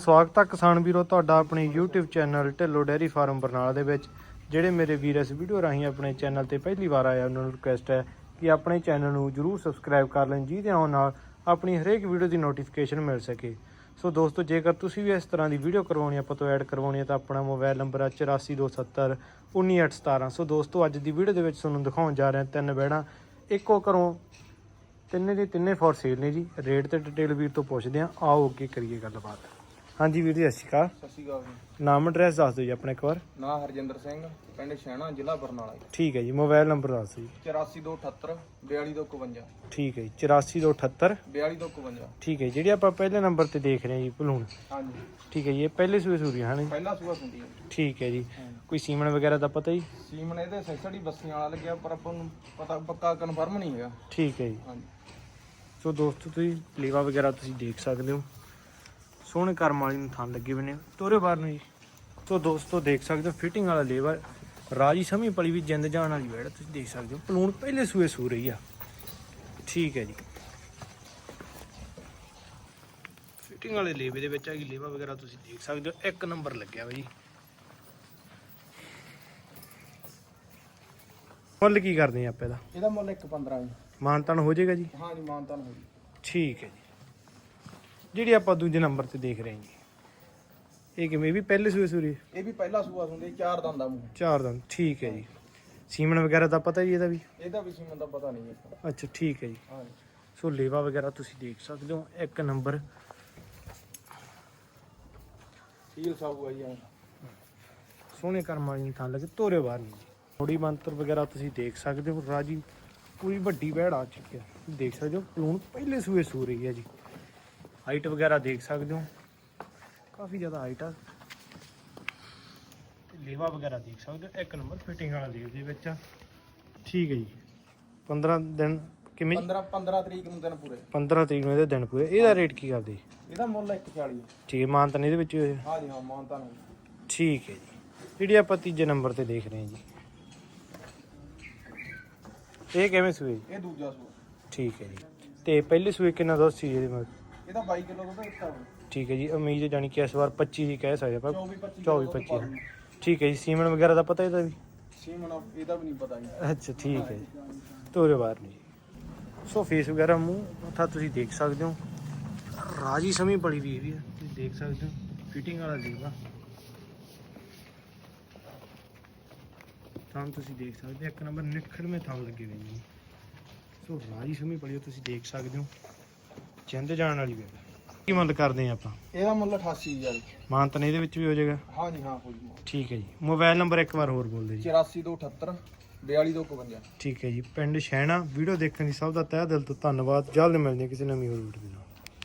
ਸਵਾਗਤ ਹੈ ਕਿਸਾਨ ਵੀਰੋ ਤੁਹਾਡਾ ਆਪਣੇ YouTube channel Dhillon dairy farm Barnala ਦੇ ਵਿੱਚ, ਜਿਹੜੇ ਮੇਰੇ ਵੀਰ ਇਸ ਵੀਡੀਓ ਰਾਹੀਂ ਆਪਣੇ ਚੈਨਲ ਤੇ ਪਹਿਲੀ ਵਾਰ ਆਇਆ ਉਹਨਾਂ ਨੂੰ ਰਿਕੁਐਸਟ ਹੈ ਕਿ ਆਪਣੇ ਚੈਨਲ ਨੂੰ ਜਰੂਰ ਸਬਸਕ੍ਰਾਈਬ ਕਰ ਲੈਣ, ਜਿਹਦੇ ਆਉਣ ਨਾਲ ਆਪਣੀ ਹਰੇਕ ਵੀਡੀਓ ਦੀ ਨੋਟੀਫਿਕੇਸ਼ਨ ਮਿਲ ਸਕੇ। ਸੋ ਦੋਸਤੋ, ਜੇਕਰ ਤੁਸੀਂ ਵੀ ਇਸ ਤਰ੍ਹਾਂ ਦੀ ਵੀਡੀਓ ਕਰਵਾਉਣੀ ਆਪਾਂ ਤੋਂ ਐਡ ਕਰਵਾਉਣੀ ਹੈ ਤਾਂ ਆਪਣਾ ਮੋਬਾਈਲ ਨੰਬਰ ਹੈ 8427 19817 ਸੋ ਦੋਸਤੋ, ਅੱਜ ਦੀ ਵੀਡੀਓ ਦੇ ਵਿੱਚ ਤੁਹਾਨੂੰ ਦਿਖਾਉਣ ਜਾ ਰਹੇ ਹਾਂ ਤਿੰਨ ਬੈੜਾਂ, ਇੱਕੋ ਘਰੋਂ ਤਿੰਨੇ ਦੇ ਤਿੰਨੇ ਫੋਰ ਸੇਲ ਨੇ ਜੀ। ਰੇਟ ਤੇ ਡਿਟੇਲ ਵੀਰ ਤੋਂ ਪੁੱਛਦੇ ਹਾਂ ਆਓ ਅੱਗੇ ਕਰੀਏ ਗੱਲਬਾਤ। ਹਾਂਜੀ ਵੀਰ ਜੀ ਸਤਿ ਸ਼੍ਰੀ ਅਕਾਲ। ਸਤਿ ਸ਼੍ਰੀ ਅਕਾਲ ਜੀ। ਨਾਮ ਐਡਰੈਸ ਦੱਸ ਦਿਓ ਜੀ ਆਪਣਾ ਇੱਕ ਵਾਰ। ਨਾਂ ਹਰਜਿੰਦਰ ਸਿੰਘ ਪਿੰਡ ਸ਼ਹਿਣਾ ਜ਼ਿਲ੍ਹਾ ਬਰਨਾਲਾ ਜੀ। ਠੀਕ ਹੈ ਜੀ ਮੋਬਾਈਲ ਨੰਬਰ ਦੱਸ ਦਿਓ ਜੀ। 8428 4252 ਠੀਕ ਹੈ ਜੀ 8478 4252 ਠੀਕ ਹੈ ਜੀ, ਜਿਹੜੀ ਆਪਾਂ ਪਹਿਲੇ ਨੰਬਰ ਤੇ ਦੇਖ ਰਹੇ ਹਾਂ ਜੀ ਭਲੂਣ। ਹਾਂਜੀ। ਠੀਕ ਹੈ ਜੀ ਇਹ ਪਹਿਲੇ ਸੂਏ ਸੂਰੀ ਹਨ ਜੀ। ਪਹਿਲਾ ਸੂਆ ਸੁੰਦੀ ਹੈ ਠੀਕ ਹੈ ਜੀ। ਕੋਈ ਸੀਮਨ ਵਗੈਰਾ ਦਾ ਪਤਾ ਜੀ? ਸੀਮਨ ਇਹਦੇ ਸੈਸੜੀ ਬੱਸੀਆਂ ਵਾਲਾ ਲੱਗਿਆ ਪਰ ਆਪਾਂ ਨੂੰ ਪਤਾ ਪੱਕਾ ਕਨਫਰਮ ਨਹੀਂ ਹੈਗਾ। ਠੀਕ ਹੈ ਜੀ। ਹਾਂਜੀ। ਸੋ ਦੋਸਤੋ ਤੁਸੀਂ ਲੇਵਾ ਵਗੈਰਾ ਤੁਸੀਂ ਦੇਖ ਸਕਦੇ ਹੋ। ਸੋਹਣੇ ਕਰਮ ਵਾਲੀ ਨੂੰ ਥਾਂ ਲੱਗੇ ਹੋਏ ਨੇ। ਤੋਰੇ ਬਾਹਰ ਨੂੰ ਜੀ। ਸੋ ਦੋਸਤੋ ਦੇਖ ਸਕਦੇ ਹੋ ਫਿਟਿੰਗ ਵਾਲਾ ਲੇਵਾ। ਰਾਜੀ ਸਮੀ ਪਲੀ ਵੀ ਜਿੰਦ ਜਾਣ ਵਾਲੀ ਵੇੜ ਤੁਸੀਂ ਦੇਖ ਸਕਦੇ ਹੋ। ਪਲੂਣ ਪਹਿਲੇ ਸੂਏ ਸੂ ਰਹੀ ਆ। ਠੀਕ ਹੈ ਜੀ। ਫਿਟਿੰਗ ਵਾਲੇ ਲੇਵੇ ਦੇ ਵਿੱਚ ਆ ਗਈ ਲੇਵਾ ਵਗੈਰਾ ਤੁਸੀਂ ਦੇਖ ਸਕਦੇ ਹੋ। ਇੱਕ ਨੰਬਰ ਲੱਗਿਆ ਵਾ ਜੀ। ਮੁੱਲ ਕੀ ਕਰਦੇ ਆ ਆਪਾਂ ਇਹਦਾ? ਇਹਦਾ ਮੁੱਲ 115 ਜੀ। ਮਾਨਤਨ ਹੋ ਜਾਏਗਾ ਜੀ? ਹਾਂਜੀ ਮਾਨਤਾਨ ਹੋ ਜੀ ਠੀਕ ਹੈ ਜੀ। ਜਿਹੜੀ ਆਪਾਂ ਦੂਜੇ ਨੰਬਰ ਤੇ ਦੇਖ ਰਹੇ ਹਾਂ ਜੀ। ਇਹ ਕਿਵੇਂ? ਇਹ ਵੀ ਪਹਿਲੇ ਸੂਏ ਸੂਰੀ? ਇਹ ਵੀ ਪਹਿਲਾ ਸੂਆ ਸੁੰਦੀ ਚਾਰ ਦੰਦ ਦਾ ਮੂੰਹ। ਚਾਰ ਦੰਦ ਠੀਕ ਹੈ ਜੀ। ਸੀਮਨ ਵਗੈਰਾ ਦਾ ਪਤਾ ਜੀ ਇਹਦਾ ਵੀ? ਇਹਦਾ ਵੀ ਸੀਮਨ ਦਾ ਪਤਾ ਨਹੀਂ ਹੈ ਅੱਛਾ ਠੀਕ ਹੈ ਜੀ। ਹਾਂਜੀ ਸੋ ਲੇਵਾ ਵਗੈਰਾ ਤੁਸੀਂ ਦੇਖ ਸਕਦੇ ਹੋ ਇੱਕ ਨੰਬਰ। ਸੀਲ ਸਾਊ ਆ ਜੀ ਐਂ। ਸੋਹਣੇ ਕਰਮਾਂ ਦੀ ਥਾਂ ਲੱਗੇ ਤੋਰੇ ਬਾਹਰ ਨਹੀਂ ਜੀ। ਥੋੜੀ ਮੰਤਰ ਵਗੈਰਾ ਤੁਸੀਂ ਦੇਖ ਸਕਦੇ ਹੋ ਰਾਜੀ। ਪੂਰੀ ਵੱਡੀ ਵਹਿੜ ਆ ਚੁੱਕੀ ਹੈ। ਦੇਖ ਸਕਦੇ ਹੋ ਪਲੂਣ ਪਹਿਲੇ ਸੂਏ ਸੂ ਰਹੀ ਹੈ ਜੀ। ਹਾਈਟ ਵਗੈਰਾ ਦੇਖ ਸਕਦੇ ਹੋ। ਕਾਫੀ ਜ਼ਿਆਦਾ ਹਾਈਟ ਆ। ਤੇ ਲੇਵਾ ਵਗੈਰਾ ਦੇਖ ਸਕਦੇ ਹੋ। ਇੱਕ ਨੰਬਰ ਫਿਟਿੰਗ ਵਾਲਾ ਲੇਵ ਦੇ ਵਿੱਚ। ਆ ਠੀਕ ਹੈ ਜੀ। 15 ਦਿਨ ਕਿਵੇਂ? 15 15 ਤਰੀਕ ਨੂੰ ਦਿਨ ਪੂਰੇ। 15 ਤਰੀਕ ਨੂੰ ਇਹਦੇ ਦਿਨ ਪੂਰੇ। ਇਹਦਾ ਰੇਟ ਕੀ ਕਰਦੇ? ਇਹਦਾ ਮੁੱਲ 140 ਹੈ ਠੀਕ ਹੈ ਮਾਨਤਨ ਇਹਦੇ ਵਿੱਚ। ਹਾਂਜੀ ਹਾਂ ਮਾਨਤਾਨ ਹੋ ਜੀ ਠੀਕ ਹੈ ਜੀ। ਜਿਹੜੀ ਆਪਾਂ ਤੀਜੇ ਨੰਬਰ ਤੇ ਦੇਖ ਰਹੇ ਹਾਂ ਜੀ। ਇਹ ਕਿਵੇਂ ਸੂਏ? ਜੀ? ਇਹ ਦੂਜਾ ਸੂਆ। ਠੀਕ ਹੈ ਜੀ। ਤੇ ਪਹਿਲੇ ਸੂਏ ਕਿੰਨਾ ਦੁੱਧ ਸੀ ਇਹਦੇ ਮਗਰ? ਇਹਦਾ 22 ਕਿਲੋ ਦੁੱਧ ਦਿੱਤਾ ਹੋਇਆ ਠੀਕ ਹੈ ਜੀ ਉਮੀਦ ਜਾਨੀ ਕਿ ਇਸ ਵਾਰ 25 ਦੀ ਕਹਿ ਸਕਦੇ ਆਪਾਂ। 24 25 24 25 ਠੀਕ ਹੈ ਜੀ ਸੀਮਨ ਵਗੈਰਾ ਦਾ ਪਤਾ ਇਹਦਾ ਵੀ? ਸੀਮਨ ਇਹਦਾ ਵੀ ਨਹੀਂ ਪਤਾ ਜੀ। ਅੱਛਾ ਠੀਕ ਹੈ ਜੀ। ਤੋਰੇ ਬਾਹਰ ਨਹੀਂ। ਸੋ ਫੇਸ ਵਗੈਰਾ ਮੂੰਹ ਮੱਥਾ ਤੁਸੀਂ ਦੇਖ ਸਕਦੇ ਹੋ। ਰਾਜੀ ਸਮੀ ਬੜੀ ਵੀ ਵੀ ਹੈ, ਤੁਸੀਂ ਦੇਖ ਸਕਦੇ ਹੋ। ਫਿਟਿੰਗ ਵਾਲਾ ਲੀਵਾ ਤਾਂ ਤੁਸੀਂ ਦੇਖ ਸਕਦੇ ਹੋ ਇੱਕ ਨੰਬਰ ਨਿਖੜਵੇਂ ਥਾਂ ਲੱਗੇ ਹੋਏ ਨੇ। ਸੋ ਰਾਜੀ ਸਮੀ ਬੜੀ ਤੁਸੀਂ ਦੇਖ ਸਕਦੇ ਹੋ। ਚੰਦ ਜਾਣ ਵਾਲੀ ਵੇਲ ਕੀ ਮੁੱਲ ਕਰਦੇ ਆ ਆਪਾਂ? ਇਹਦਾ ਮੁੱਲ 88000 ਮਾਨਤਨ ਇਹਦੇ ਵਿੱਚ ਵੀ ਹੋ ਜਾਏਗਾ? ਹਾਂਜੀ ਹਾਂ ਹੋ ਜੀ ਠੀਕ ਹੈ ਜੀ। ਮੋਬਾਈਲ ਨੰਬਰ ਇੱਕ ਵਾਰ ਹੋਰ ਬੋਲ ਦਿਓ ਜੀ 8478 4252 ਠੀਕ ਹੈ ਜੀ। ਪਿੰਡ ਸ਼ੈਣਾ ਵੀਡੀਓ ਦੇਖਣ ਦੀ ਸਭ ਦਾ ਤਹਿ ਦਿਲ ਤੋਂ ਧੰਨਵਾਦ। ਜਲਦ ਮਿਲਦੇ ਹਾਂ ਕਿਸੇ ਨਵੀਂ ਹੋਰ ਵੀਡੀਓ ਦੇ ਨਾਲ।